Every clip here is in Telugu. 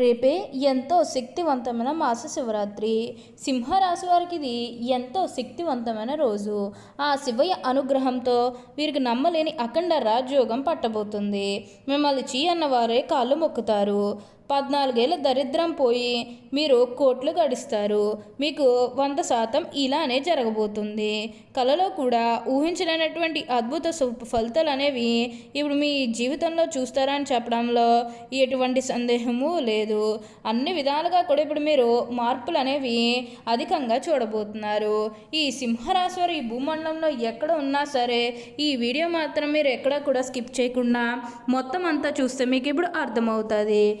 రేపే ఎంతో శక్తివంతమైన మాస శివరాత్రి సింహరాశి వారికి ఇది ఎంతో శక్తివంతమైన రోజు. ఆ శివయ్య అనుగ్రహంతో వీరికి నమ్మలేని అఖండ రాజయోగం పట్టబోతుంది. మిమ్మల్ని చీ అన్నవారే కాళ్ళు మొక్కుతారు. పద్నాలుగేళ్ళ దరిద్రం పోయి మీరు కోట్లు గడిస్తారు. మీకు వంద శాతం ఇలానే జరగబోతుంది. కలలో కూడా ఊహించలేనటువంటి అద్భుత సు- ఫలితాలు అనేవి ఇప్పుడు మీ జీవితంలో చూస్తారని చెప్పడంలో ఎటువంటి సందేహము లేదు. అన్ని విధాలుగా కూడా ఇప్పుడు మీరు మార్పులు అనేవి అధికంగా చూడబోతున్నారు. ఈ సింహరాశివారు ఈ భూమండలంలో ఎక్కడ ఉన్నా సరే ఈ వీడియో మాత్రం మీరు ఎక్కడ కూడా స్కిప్ చేయకుండా మొత్తం అంతా చూస్తే మీకు ఇప్పుడు అర్థమవుతుంది.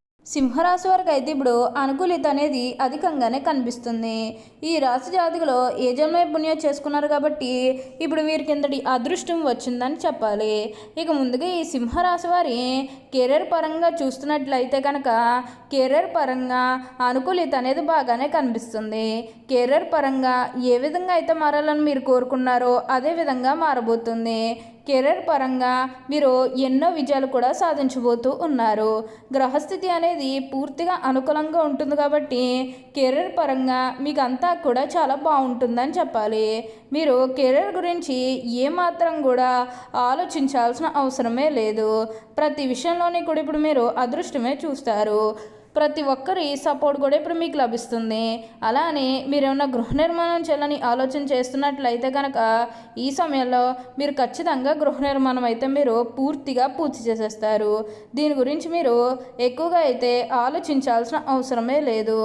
సింహరాశి వారికి అయితే ఇప్పుడు అనుకూలిత అనేది అధికంగానే కనిపిస్తుంది. ఈ రాశి జాతకులు ఏ జన్మే పుణ్యం చేసుకున్నారు కాబట్టి ఇప్పుడు వీరికి ఇంతటి అదృష్టం వచ్చిందని చెప్పాలి. ఇక ముందుగా ఈ సింహరాశి వారి కెరీర్ పరంగా చూస్తున్నట్లయితే కనుక కెరీర్ పరంగా అనుకూలిత అనేది బాగానే కనిపిస్తుంది. కెరీర్ పరంగా ఏ విధంగా అయితే మారాలని మీరు కోరుకున్నారో అదే విధంగా మారబోతుంది. కెరీర్ పరంగా మీరు ఎన్నో విజయాలు కూడా సాధించబోతూ ఉన్నారు. గ్రహస్థితి అనేది పూర్తిగా అనుకూలంగా ఉంటుంది కాబట్టి కెరీర్ పరంగా మీకు అంతా కూడా చాలా బాగుంటుందని చెప్పాలి. మీరు కెరీర్ గురించి ఏమాత్రం కూడా ఆలోచించాల్సిన అవసరమే లేదు. ప్రతి విషయంలోని కూడా ఇప్పుడు మీరు అదృష్టమే చూస్తారు. ప్రతి ఒక్కరి సపోర్ట్ కూడా ఇప్పుడు మీకు లభిస్తుంది. అలానే మీరేమన్నా గృహ నిర్మాణం చేయాలని ఆలోచన చేస్తున్నట్లయితే కనుక ఈ సమయంలో మీరు ఖచ్చితంగా గృహ నిర్మాణం అయితే మీరు పూర్తిగా పూర్తి చేసేస్తారు. దీని గురించి మీరు ఎక్కువగా అయితే ఆలోచించాల్సిన అవసరమే లేదు.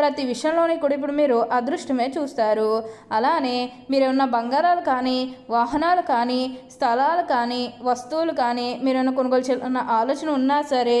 ప్రతి విషయంలోని కూడా ఇప్పుడు మీరు అదృష్టమే చూస్తారు. అలానే మీరేమన్నా బంగారాలు కానీ వాహనాలు కానీ స్థలాలు కానీ వస్తువులు కానీ మీరు కొనుగోలు చేయాలన్న ఆలోచన ఉన్నా సరే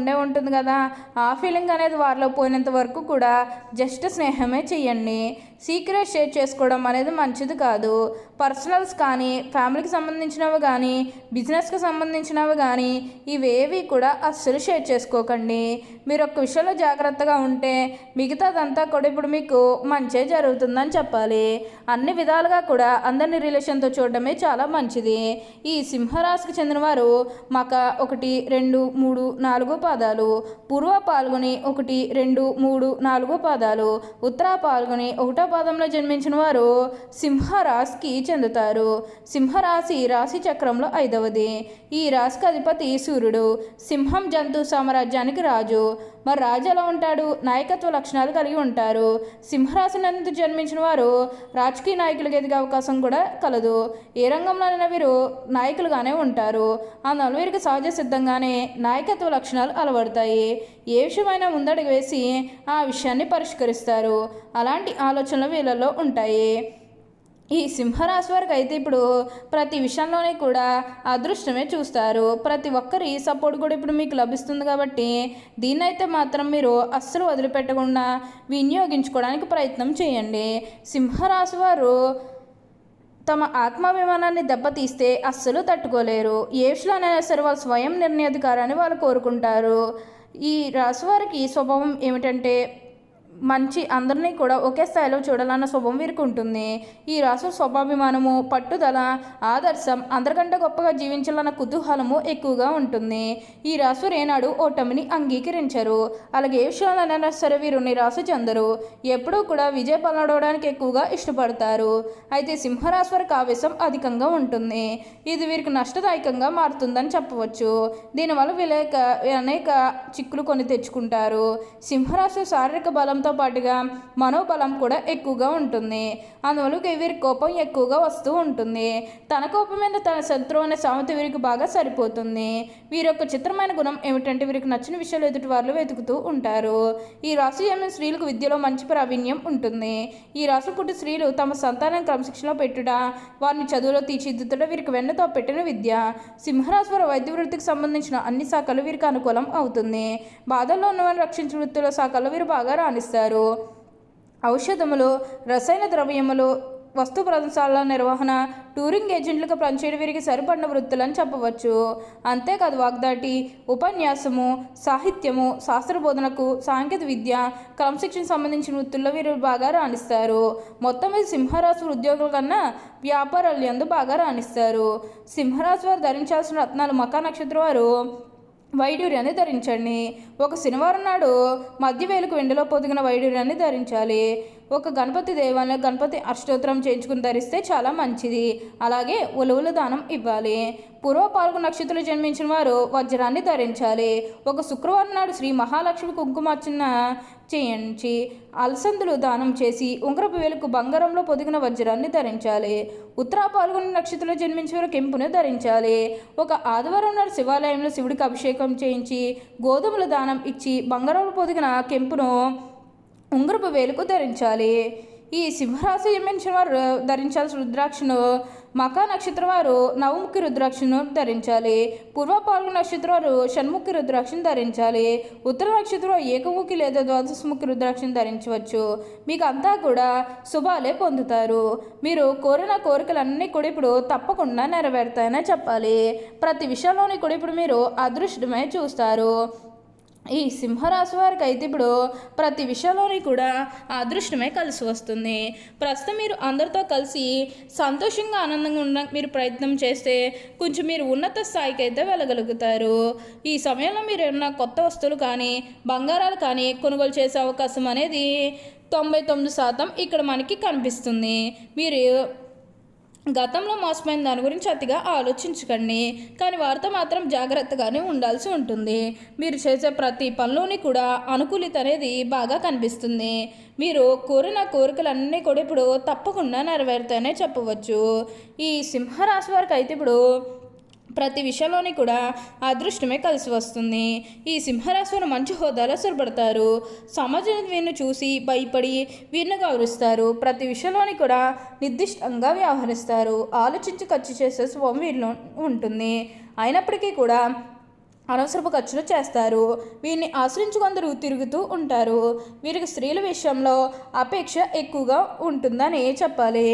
ఉండే ఉంటుంది కదా. ఆ ఫీలింగ్ అనేది వారిలో పోయినంత వరకు కూడా జస్ట్ స్నేహమే చెయ్యండి. సీక్రెట్ షేర్ చేసుకోవడం అనేది మంచిది కాదు. పర్సనల్స్ కానీ ఫ్యామిలీకి సంబంధించినవి కానీ బిజినెస్కి సంబంధించినవి కానీ ఇవేవి కూడా అస్సలు షేర్ చేసుకోకండి. మీరు ఒక్క విషయంలో జాగ్రత్తగా ఉంటే మిగతాదంతా కూడా ఇప్పుడు మీకు మంచే జరుగుతుందని చెప్పాలి. అన్ని విధాలుగా కూడా అందరిని రిలేషన్తో చూడడమే చాలా మంచిది. ఈ సింహరాశికి చెందినవారు మక ఒకటి రెండు మూడు నాలుగు పాదాలు పూర్వ పాల్గొని ఒకటి రెండు మూడు నాలుగు పాదాలు ఉత్తర పాల్గొని ఒకటో పాదంలో జన్మించిన వారు సింహరాశికి చెందుతారు. సింహరాశి రాశి చక్రంలో ఐదవది. ఈ రాశికి అధిపతి సూర్యుడు. సింహం జంతు సామ్రాజ్యానికి రాజు. మరి రాజు ఎలా ఉంటాడు? నాయకత్వ లక్షణాలు కలిగి ఉంటారు. సింహరాశి నందు జన్మించిన వారు రాజకీయ నాయకులకు ఎదిగే అవకాశం కూడా కలదు. ఏ రంగంలోనైనా వీరు నాయకులుగానే ఉంటారు. అందువల్ల వీరికి సహజ సిద్ధంగానే నాయకత్వ లక్షణాలు అలవడతాయి. ఏ విషయమైనా ముందడుగు వేసి ఆ విషయాన్ని పరిష్కరిస్తారు. అలాంటి ఆలోచనలు వీళ్ళలో ఉంటాయి. ఈ సింహరాశి వారికి అయితే ఇప్పుడు ప్రతి విషయంలోనే కూడా అదృష్టమే చూస్తారు. ప్రతి ఒక్కరి సపోర్ట్ కూడా ఇప్పుడు మీకు లభిస్తుంది కాబట్టి దీన్నైతే మాత్రం మీరు అస్సలు వదిలిపెట్టకుండా వినియోగించుకోవడానికి ప్రయత్నం చేయండి. సింహరాశి వారు తమ ఆత్మాభిమానాన్ని దెబ్బతీస్తే అస్సలు తట్టుకోలేరు. ఏ విషయంలోనైనా సరే వాళ్ళు స్వయం నిర్ణయాధికారాన్ని వాళ్ళు కోరుకుంటారు. ఈ రాశి వారికి స్వభావం ఏమిటంటే మంచి అందరినీ కూడా ఒకే స్థాయిలో చూడాలన్న శుభం వీరికి ఉంటుంది. ఈ రాశి స్వభాభిమానము పట్టుదల ఆదర్శం అందరికంటే గొప్పగా జీవించాలన్న కుతూహలము ఎక్కువగా ఉంటుంది. ఈ రాశి రేనాడు ఓటమిని అంగీకరించరు. అలాగే ఏ విషయాలైనా సరే వీరు నిరాశ చెందరు. ఎప్పుడూ కూడా విజయ పలవడానికి ఎక్కువగా ఇష్టపడతారు. అయితే సింహరాశి వారికి ఆవేశం అధికంగా ఉంటుంది. ఇది వీరికి నష్టదాయకంగా మారుతుందని చెప్పవచ్చు. దీనివల్ల వీళ్ళ అనేక చిక్కులు కొని తెచ్చుకుంటారు. సింహరాశి శారీరక బలంతో పాటుగా మనోబలం కూడా ఎక్కువగా ఉంటుంది. అందువల్ల వీరి కోపం ఎక్కువగా వస్తూ ఉంటుంది. తన కోపమైన తన శత్రువు అనే సామెత వీరికి బాగా సరిపోతుంది. వీరి యొక్క చిత్రమైన గుణం ఏమిటంటే వీరికి నచ్చిన విషయాలు ఎదుటి వాళ్ళు వెతుకుతూ ఉంటారు. ఈ రాశి జన్మ స్త్రీలకు విద్యలో మంచి ప్రావీణ్యం ఉంటుంది. ఈ రాశి పుట్టి స్త్రీలు తమ సంతానం క్రమశిక్షణలో పెట్టుట వారిని చదువులో తీర్చిదిద్దుట వీరికి వెన్నతో పెట్టిన విద్య. సింహరాశి వారి వైద్య వృత్తికి సంబంధించిన అన్ని శాఖలు వీరికి అనుకూలం అవుతుంది. బాధల్లో ఉన్నవారిని రక్షించిన వృత్తుల శాఖలో వీరు బాగా రాణిస్తారు. ఔషధములు రసాయన ద్రవ్యములు వస్తు ప్రదర్శనల నిర్వహణ టూరింగ్ ఏజెంట్లకు పనిచేయడం వీరికి సరిపడిన వృత్తులని చెప్పవచ్చు. అంతేకాదు వాగ్దాటి ఉపన్యాసము సాహిత్యము శాస్త్ర బోధనకు సాంకేతిక విద్య క్రమశిక్షణ సంబంధించిన వృత్తుల్లో వీరు బాగా రాణిస్తారు. మొత్తం మీద సింహరాశి ఉద్యోగుల కన్నా వ్యాపారాలు ఎందు బాగా రాణిస్తారు. సింహరాశి వారు ధరించాల్సిన రత్నాలు మకా నక్షత్రం వారు. వైడూర్యాన్ని ధరించండి. ఒక శనివారం నాడు మధ్య వేలకు వెండిలో పొదిగిన వైడూర్యాన్ని ధరించాలి. ఒక గణపతి దేవాలయంలో గణపతి అష్టోత్తరం చేయించుకుని ధరిస్తే చాలా మంచిది. అలాగే ఉలువుల దానం ఇవ్వాలి. పూర్వ పాల్గొ నక్షత్రంలో జన్మించిన వారు వజ్రాన్ని ధరించాలి. ఒక శుక్రవారం నాడు శ్రీ మహాలక్ష్మి కుంకుమార్చన చేయించి అలసందులు దానం చేసి ఉంగరపు వేలకు బంగారంలో పొదిగిన వజ్రాన్ని ధరించాలి. ఉత్తరా పాల్గొని నక్షత్రంలో జన్మించిన వారు కెంపును ధరించాలి. ఒక ఆదివారం నాడు శివాలయంలో శివుడికి అభిషేకం చేయించి గోధుమల దానం ఇచ్చి బంగారంలో పొదిగిన కెంపును ఉంగరపు వేలుకు ధరించాలి. ఈ సింహరాశి జన్మించిన వారు ధరించాల్సిన రుద్రాక్షను మకా నక్షత్రం వారు నవముఖి రుద్రాక్షను ధరించాలి. పూర్వ పాల్గొన నక్షత్రం వారు షణ్ముఖి రుద్రాక్షను ధరించాలి. ఉత్తర నక్షత్రం ఏకముఖి లేదా ద్వాదశముఖి రుద్రాక్షను ధరించవచ్చు. మీకు అంతా కూడా శుభాలే పొందుతారు. మీరు కోరిన కోరికలన్నీ కూడా ఇప్పుడు తప్పకుండా నెరవేరుతాయనే చెప్పాలి. ప్రతి విషయంలోని కూడా ఇప్పుడు మీరు అదృష్టమే చూస్తారు. ఈ సింహరాశి వారికి అయితే ఇప్పుడు ప్రతి విషయంలోని కూడా అదృష్టమే కలిసి వస్తుంది. ప్రస్తుతం మీరు అందరితో కలిసి సంతోషంగా ఆనందంగా ఉండడానికి మీరు ప్రయత్నం చేస్తే కొంచెం మీరు ఉన్నత స్థాయికి అయితే వెళ్ళగలుగుతారు. ఈ సమయంలో మీరు ఏమన్నా కొత్త వస్తువులు కానీ బంగారాలు కానీ కొనుగోలు చేసే అవకాశం అనేది తొంభై తొమ్మిది శాతం ఇక్కడ మనకి కనిపిస్తుంది. మీరు గతంలో మోసపోయిన దాని గురించి అతిగా ఆలోచించకండి. కానీ వారితో మాత్రం జాగ్రత్తగానే ఉండాల్సి ఉంటుంది. మీరు చేసే ప్రతి పనిలోని కూడా అనుకూలిత అనేది బాగా కనిపిస్తుంది. మీరు కోరిన కోరికలన్నీ కూడా ఇప్పుడు తప్పకుండా నెరవేరుతాయనే చెప్పవచ్చు. ఈ సింహరాశి వారికి అయితే ఇప్పుడు ప్రతి విషయంలోని కూడా అదృష్టమే కలిసి వస్తుంది. ఈ సింహరాశి మంచి హోదాలో స్థిరపడతారు సమాజం వీరిని చూసి భయపడి వీరిని గౌరవిస్తారు. ప్రతి విషయంలోని కూడా నిర్దిష్టంగా వ్యవహరిస్తారు. ఆలోచించి ఖర్చు చేసే స్వభావం వీరిలో ఉంటుంది. అయినప్పటికీ కూడా అనవసరపు ఖర్చులు చేస్తారు. వీరిని ఆశ్రయించి కొందరు తిరుగుతూ ఉంటారు. వీరికి స్త్రీల విషయంలో అపేక్ష ఎక్కువగా ఉంటుందని చెప్పాలి.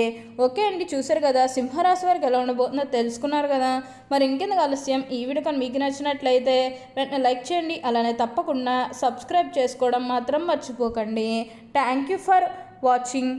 ఓకే అండి చూసారు కదా. సింహరాశి వారికి ఎలా ఉండబోతుందో తెలుసుకున్నారు కదా. మరి ఇంకెందుకు ఆలస్యం? ఈ వీడియో కానీ మీకు నచ్చినట్లయితే వెంటనే లైక్ చేయండి. అలానే తప్పకుండా సబ్స్క్రైబ్ చేసుకోవడం మాత్రం మర్చిపోకండి. Thank you for watching.